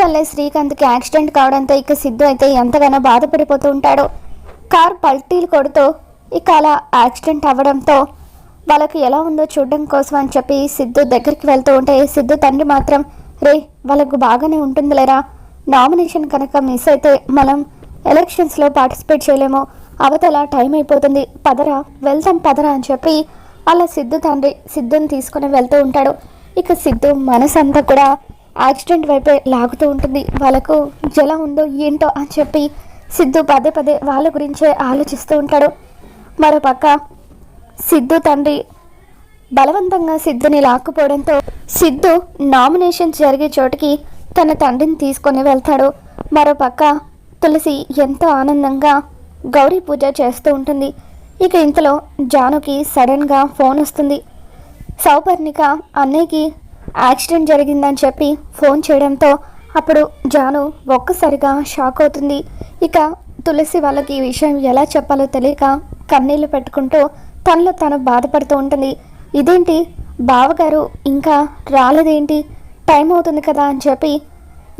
వల్లే శ్రీకాంత్కి యాక్సిడెంట్ కావడంతో ఇక సిద్ధు అయితే ఎంతగానో బాధపడిపోతూ ఉంటాడు. కార్ పల్టీలు కొడుతూ ఇక అలా యాక్సిడెంట్ అవ్వడంతో వాళ్ళకి ఎలా ఉందో చూడడం కోసం అని చెప్పి సిద్ధు దగ్గరికి వెళ్తూ ఉంటే సిద్ధు తండ్రి మాత్రం రే వాళ్ళకు బాగానే ఉంటుందిలేరా? నామినేషన్ కనుక మిస్ అయితే మనం ఎలక్షన్స్లో పార్టిసిపేట్ చేయలేము. అవతల టైం అయిపోతుంది. పదరా? వెళ్తాం పదరా? అని చెప్పి అలా సిద్ధు తండ్రి సిద్ధుని తీసుకొని వెళ్తూ ఉంటాడు. ఇక సిద్ధు మనసంతా కూడా యాక్సిడెంట్ వైపే లాగుతూ ఉంటుంది. వాళ్ళకు ఎలా ఉందో ఏంటో అని చెప్పి సిద్ధు పదే పదే వాళ్ళ గురించే ఆలోచిస్తూ ఉంటాడు. మరోపక్క సిద్ధు తండ్రి బలవంతంగా సిద్ధుని లాక్కుపోవడంతో సిద్ధు నామినేషన్ జరిగే చోటికి తన తండ్రిని తీసుకొని వెళ్తాడు. మరోపక్క తులసి ఎంతో ఆనందంగా గౌరీ పూజ చేస్తూ ఉంటుంది. ఇక ఇంతలో జానుకి సడన్గా ఫోన్ వస్తుంది. సౌపర్ణిక అన్నయ్యకి యాక్సిడెంట్ జరిగిందని చెప్పి ఫోన్ చేయడంతో అప్పుడు జాను ఒక్కసారిగా షాక్ అవుతుంది. ఇక తులసి వాళ్ళకి ఈ విషయం ఎలా చెప్పాలో తెలియక కన్నీళ్ళు పెట్టుకుంటూ తనలో తను బాధపడుతూ ఉంటుంది. ఇదేంటి? బావగారు ఇంకా రాలేదేంటి? టైం అవుతుంది కదా అని చెప్పి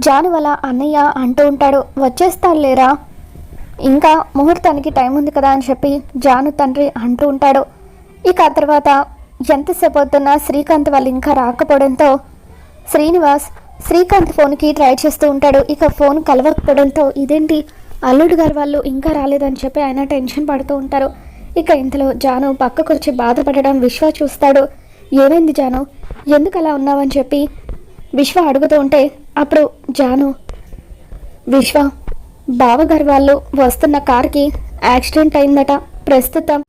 జాను వాళ్ళ అన్నయ్య అంటూ ఉంటాడు. వచ్చేస్తాను లేరా? ఇంకా ముహూర్తానికి టైం ఉంది కదా అని చెప్పి జాను తండ్రి అంటూ ఉంటాడు. ఇక తర్వాత ఎంతసేపు అవుతున్నా శ్రీకాంత్ వాళ్ళు ఇంకా రాకపోవడంతో శ్రీనివాస్ శ్రీకాంత్ ఫోన్కి ట్రై చేస్తూ ఉంటాడు. ఇక ఫోన్ కలవకపోవడంతో ఇదేంటి? అల్లుడు గారు వాళ్ళు ఇంకా రాలేదని చెప్పి ఆయన టెన్షన్ పడుతూ ఉంటారు. ఇక ఇంతలో జాను పక్కకు వచ్చి బాధపడడం విశ్వ చూస్తాడు. ఏమైంది జాను? ఎందుకు అలా ఉన్నావని చెప్పి విశ్వ అడుగుతూ ఉంటే అప్పుడు జాను విశ్వ బావగారు వాళ్ళు వస్తున్న కార్కి యాక్సిడెంట్ అయిందట. ప్రస్తుతం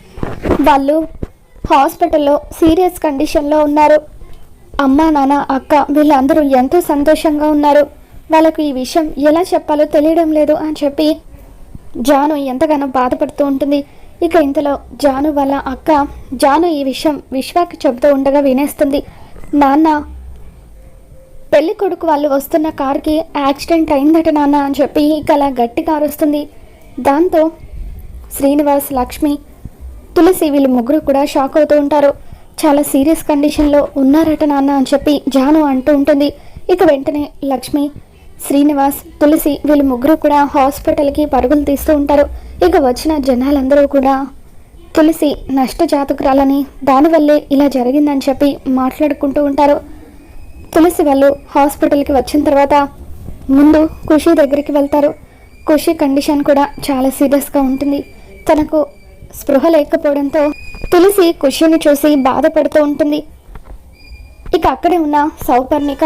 వాళ్ళు హాస్పిటల్లో సీరియస్ కండిషన్లో ఉన్నారు. అమ్మ నాన్న అక్క వీళ్ళందరూ ఎంతో సంతోషంగా ఉన్నారు. వాళ్ళకు ఈ విషయం ఎలా చెప్పాలో తెలియడం లేదు అని చెప్పి జాను ఎంతగానో బాధపడుతూ ఉంటుంది. ఇక ఇంతలో జాను వాళ్ళ అక్క జాను ఈ విషయం విశ్వాకి చెబుతూ ఉండగా వినేస్తుంది. నాన్న పెళ్ళి కొడుకు వాళ్ళు వస్తున్న కార్కి యాక్సిడెంట్ అయిందట నాన్న అని చెప్పి ఇక అలా గట్టిగా అరుస్తుంది. దాంతో శ్రీనివాస్ లక్ష్మి తులసి వీళ్ళు ముగ్గురు కూడా షాక్ అవుతూ ఉంటారు. చాలా సీరియస్ కండిషన్లో ఉన్నారట నాన్న అని చెప్పి జాను అంటూ ఉంటుంది. ఇక వెంటనే లక్ష్మి శ్రీనివాస్ తులసి వీళ్ళు ముగ్గురు కూడా హాస్పిటల్కి పరుగులు తీస్తూ ఉంటారు. ఇక వచ్చిన జనాలందరూ కూడా తులసి నష్టజాతకురాలని దానివల్లే ఇలా జరిగిందని చెప్పి మాట్లాడుకుంటూ ఉంటారు. తులసి వాళ్ళు హాస్పిటల్కి వచ్చిన తర్వాత ముందు ఖుషి దగ్గరికి వెళ్తారు. ఖుషి కండిషన్ కూడా చాలా సీరియస్గా ఉంటుంది. తనకు స్పృహ లేకపోవడంతో తులసి ఖుషిని చూసి బాధపడుతూ ఉంటుంది. ఇక అక్కడే ఉన్న సౌపర్ణిక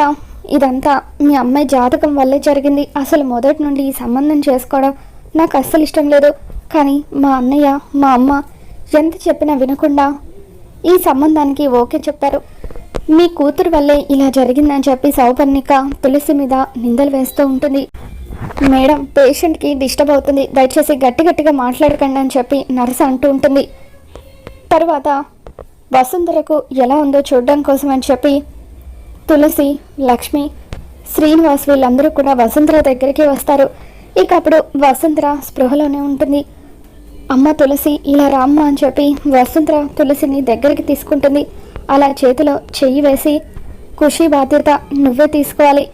ఇదంతా మీ అమ్మాయి జాతకం వల్లే జరిగింది. అసలు మొదటి నుండి ఈ సంబంధం చేసుకోవడం నాకు అస్సలు ఇష్టం లేదు. కానీ మా అన్నయ్య మా అమ్మ ఎంత చెప్పినా వినకుండా ఈ సంబంధానికి ఓకే చెప్పారు. మీ కూతురు వల్లే ఇలా జరిగిందని చెప్పి సౌపర్ణిక తులసి మీద నిందలు వేస్తూ ఉంటుంది. మేడం పేషెంట్కి డిస్టర్బ్ అవుతుంది. దయచేసి గట్టి గట్టిగా మాట్లాడకండి అని చెప్పి నర్స్ అంటూ ఉంటుంది. తర్వాత వసుంధరకు ఎలా ఉందో చూడడం కోసం అని చెప్పి తులసి లక్ష్మి శ్రీనివాస్ వీళ్ళందరూ కూడా వసుంధర దగ్గరికి వస్తారు. ఇక అప్పుడు వసుంధర స్పృహలోనే ఉంటుంది. అమ్మ తులసి ఇలా రామ్మ అని చెప్పి వసుంధర తులసిని దగ్గరికి తీసుకుంటుంది. అలా చేతిలో చెయ్యి వేసి ఖుషి బాధ్యత నువ్వే తీసుకోవాలి.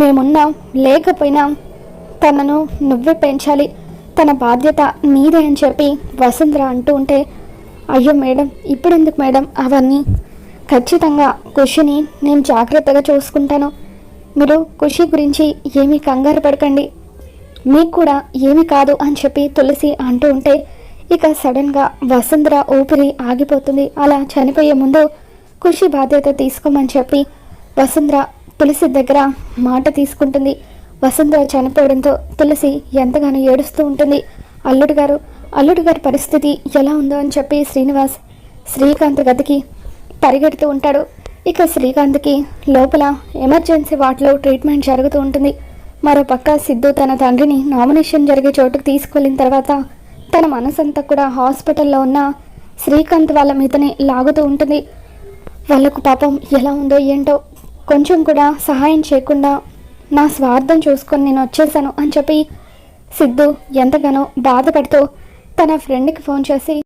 మేమున్నాం లేకపోయినా తనను నువ్వే పెంచాలి. తన బాధ్యత నీదే అని చెప్పి వసుంధర అంటూ ఉంటే అయ్యో మేడం ఇప్పుడెందుకు మేడం అవన్నీ? ఖచ్చితంగా ఖుషిని నేను జాగ్రత్తగా చూసుకుంటాను. మీరు ఖుషి గురించి ఏమీ కంగారు పడకండి. మీకు కూడా ఏమీ కాదు అని చెప్పి తులసి అంటూ ఉంటే ఇక సడన్గా వసుంధర ఊపిరి ఆగిపోతుంది. అలా చనిపోయే ముందు ఖుషి బాధ్యత తీసుకోమని చెప్పి వసుంధర తులసి దగ్గర మాట తీసుకుంటుంది. వసంత చనిపోవడంతో తులసి ఎంతగానో ఏడుస్తూ ఉంటుంది. అల్లుడు గారు అల్లుడు గారి పరిస్థితి ఎలా ఉందో అని చెప్పి శ్రీనివాస్ శ్రీకాంత్ గదికి పరిగెడుతూ ఉంటాడు. ఇక శ్రీకాంత్కి లోపల ఎమర్జెన్సీ వార్డులో ట్రీట్మెంట్ జరుగుతూ ఉంటుంది. మరో పక్క సిద్ధు తన తండ్రిని నామినేషన్ జరిగే చోటుకు తీసుకువెళ్ళిన తర్వాత తన మనసంతా కూడా హాస్పిటల్లో ఉన్న శ్రీకాంత్ వాళ్ళ మీదనే లాగుతూ ఉంటుంది. వాళ్ళకు పాపం ఎలా ఉందో ఏంటో కొంచెం కూడా సహాయం చేయకుండా నా స్వార్థం చూసుకొని నేను వచ్చేసాను అని చెప్పి సిద్ధు ఎంతగానో బాధపడుతూ తన ఫ్రెండ్కి ఫోన్ చేసి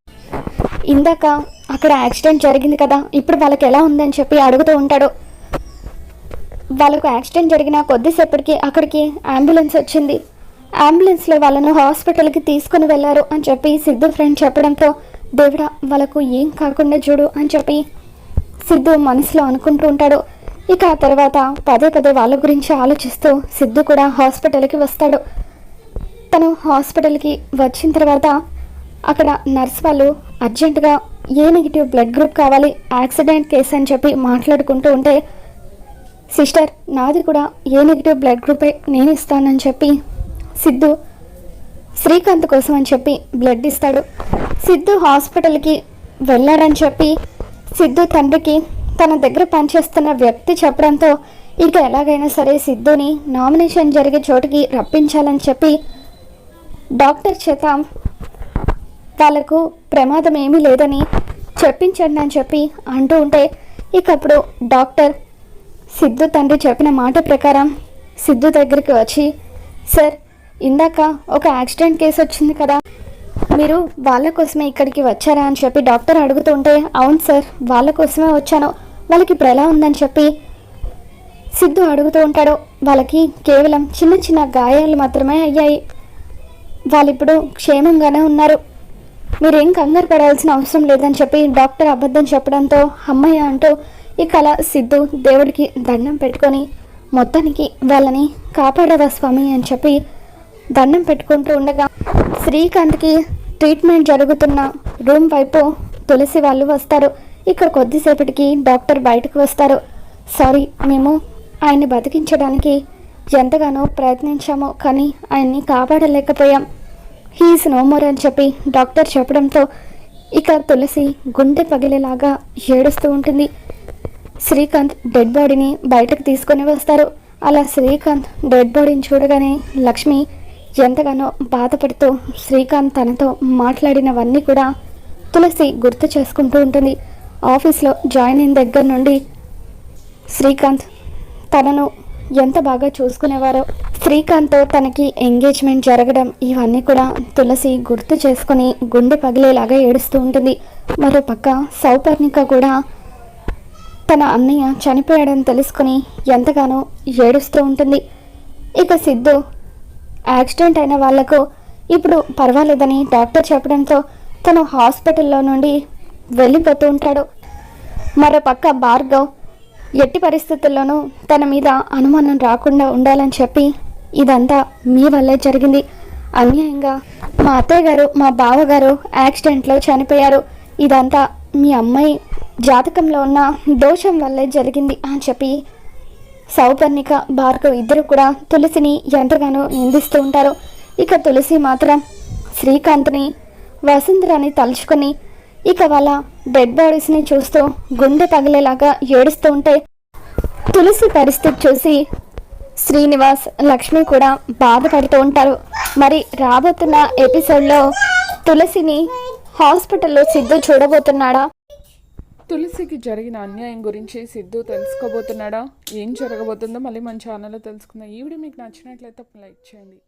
ఇందాక అక్కడ యాక్సిడెంట్ జరిగింది కదా ఇప్పుడు వాళ్ళకి ఎలా ఉందని చెప్పి అడుగుతూ ఉంటాడు. వాళ్ళకు యాక్సిడెంట్ జరిగిన కొద్దిసేపటికి అక్కడికి అంబులెన్స్ వచ్చింది. అంబులెన్స్లో వాళ్ళను హాస్పిటల్కి తీసుకుని వెళ్ళారు అని చెప్పి సిద్ధు ఫ్రెండ్ చెప్పడంతో దేవుడా వాళ్ళకు ఏం కాకుండా చూడు అని చెప్పి సిద్ధు మనసులో అనుకుంటూ ఉంటాడు. ఇక ఆ తర్వాత పదే పదే వాళ్ళ గురించి ఆలోచిస్తూ సిద్ధు కూడా హాస్పిటల్కి వస్తాడు. తను హాస్పిటల్కి వచ్చిన తర్వాత అక్కడ నర్స్ వాళ్ళు అర్జెంటుగా ఏ నెగిటివ్ బ్లడ్ గ్రూప్ కావాలి యాక్సిడెంట్ కేసు అని చెప్పి మాట్లాడుకుంటూ ఉంటే సిస్టర్ నాది కూడా ఏ నెగిటివ్ బ్లడ్ గ్రూపే నేను ఇస్తానని చెప్పి సిద్ధు శ్రీకాంత్ కోసం అని చెప్పి బ్లడ్ ఇస్తాడు. సిద్ధు హాస్పిటల్కి వెళ్ళాడని చెప్పి సిద్ధు తండ్రికి తన దగ్గర పనిచేస్తున్న వ్యక్తి చెప్పడంతో ఇక ఎలాగైనా సరే సిద్ధుని నామినేషన్ జరిగే చోటుకి రప్పించాలని చెప్పి డాక్టర్ చేత వాళ్ళకు ప్రమాదం ఏమీ లేదని చెప్పించండి అని చెప్పి అంటూ ఉంటే ఇకప్పుడు డాక్టర్ సిద్ధు తండ్రి చెప్పిన మాట ప్రకారం సిద్ధు దగ్గరికి వచ్చి సార్ ఇందాక ఒక యాక్సిడెంట్ కేసు వచ్చింది కదా మీరు వాళ్ళ కోసమే ఇక్కడికి వచ్చారా? అని చెప్పి డాక్టర్ అడుగుతుంటే అవును సార్ వాళ్ళ కోసమే వచ్చాను. వాళ్ళకి ఇప్పుడు ఎలా ఉందని చెప్పి సిద్ధు అడుగుతూ ఉంటాడు. వాళ్ళకి కేవలం చిన్న చిన్న గాయాలు మాత్రమే అయ్యాయి. వాళ్ళిప్పుడు క్షేమంగానే ఉన్నారు. మీరేం కంగారు పడాల్సిన అవసరం లేదని చెప్పి డాక్టర్ అబద్ధం చెప్పడంతో అమ్మయ్య అంటూ ఇక అలా సిద్ధు దేవుడికి దండం పెట్టుకొని మొత్తానికి వాళ్ళని కాపాడదా స్వామి అని చెప్పి దండం పెట్టుకుంటూ ఉండగా శ్రీకాంత్కి ట్రీట్మెంట్ జరుగుతున్న రూమ్ వైపు తులసి వాళ్ళు వస్తారు. ఇక్కడ కొద్దిసేపటికి డాక్టర్ బయటకు వస్తారు. సారీ మేము ఆయన్ని బతికించడానికి ఎంతగానో ప్రయత్నించాము కానీ ఆయన్ని కాపాడలేకపోయాం. హీస్ నో మోర్ అని చెప్పి డాక్టర్ చెప్పడంతో ఇక తులసి గుండె పగిలేలాగా ఏడుస్తూ ఉంటుంది. శ్రీకాంత్ డెడ్ బాడీని బయటకు తీసుకొని వస్తారు. అలా శ్రీకాంత్ డెడ్ బాడీని చూడగానే లక్ష్మి ఎంతగానో బాధపడుతూ శ్రీకాంత్ తనతో మాట్లాడినవన్నీ కూడా తులసి గుర్తు చేసుకుంటూ ఉంటుంది. ఆఫీస్లో జాయిన్ అయిన దగ్గర నుండి శ్రీకాంత్ తనను ఎంత బాగా చూసుకునేవారో శ్రీకాంత్తో తనకి ఎంగేజ్మెంట్ జరగడం ఇవన్నీ కూడా తులసి గుర్తు చేసుకుని గుండె పగిలేలాగా ఏడుస్తూ ఉంటుంది. మరో పక్క సౌపర్ణిక కూడా తన అన్నయ్య చనిపోయాడని తెలుసుకుని ఎంతగానో ఏడుస్తూ ఉంటుంది. ఇక సిద్ధు యాక్సిడెంట్ అయిన వాళ్ళకు ఇప్పుడు పర్వాలేదని డాక్టర్ చెప్పడంతో తను హాస్పిటల్లో నుండి వెళ్ళిపోతూ ఉంటాడు. మరో పక్క భార్గవ్ ఎట్టి పరిస్థితుల్లోనూ తన మీద అనుమానం రాకుండా ఉండాలని చెప్పి ఇదంతా మీ వల్లే జరిగింది. అన్యాయంగా మా అత్తయ్య గారు మా బావగారు యాక్సిడెంట్లో చనిపోయారు. ఇదంతా మీ అమ్మాయి జాతకంలో ఉన్న దోషం వల్లే జరిగింది అని చెప్పి సౌపర్ణిక భార్గవ్ ఇద్దరు కూడా తులసిని ఎంతగానో నిందిస్తూ ఉంటారు. ఇక తులసి మాత్రం శ్రీకాంత్ని వసుంధరాని తలుచుకొని ఇక వాళ్ళ డెడ్ బాడీస్ని చూస్తూ గుండె పగిలేలాగా ఏడుస్తూ ఉంటే తులసి పరిస్థితి చూసి శ్రీనివాస్ లక్ష్మి కూడా బాధపడుతూ ఉంటారు. మరి రాబోతున్న ఎపిసోడ్లో తులసిని హాస్పిటల్లో సిద్ధు చూడబోతున్నాడా? తులసికి జరిగిన అన్యాయం గురించి సిద్ధు తెలుసుకోబోతున్నాడా? ఏం జరగబోతుందో మళ్ళీ మన ఛానల్లో తెలుసుకుందాం. ఈ వీడియో మీకు నచ్చినట్లయితే లైక్ చేయండి.